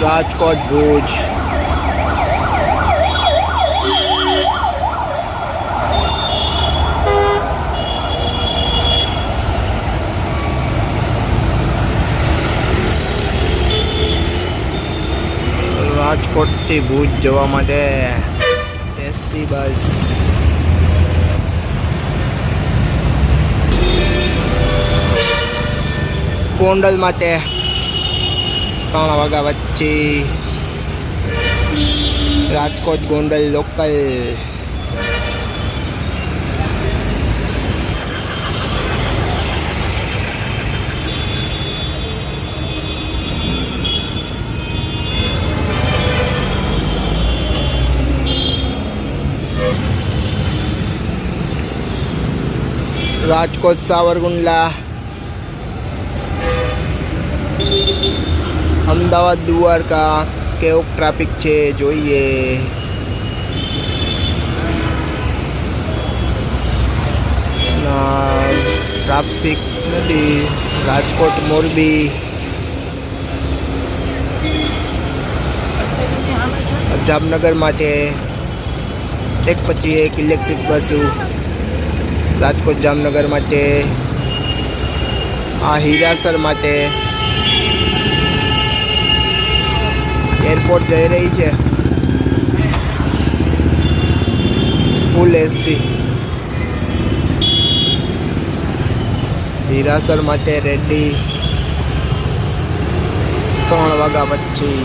રાજકોટ ભુજ રાજકોટથી ભુજ જવા માટે એસી બસ ગોંડલ માટે ત્રણ વાગ્યા વચ્ચે રાજકોટ ગોંડલ લોકલ. રાજકોટ સાવરકુંડલા અમદાવાદ, દ્વારકા કેવો ટ્રાફિક છે, જોઈએ. ટ્રાફિક નથી. રાજકોટ, મોરબી. જામનગર માટે એક પછી એક ઇલેક્ટ્રિક બસો રાજકોટ જામનગર માટે આ હીરાસર માટે એરપોર્ટ જઈ રહી છે. ફૂલ એસી હીરાસર માટે રેડી ત્રણ વાગ્યા પછી.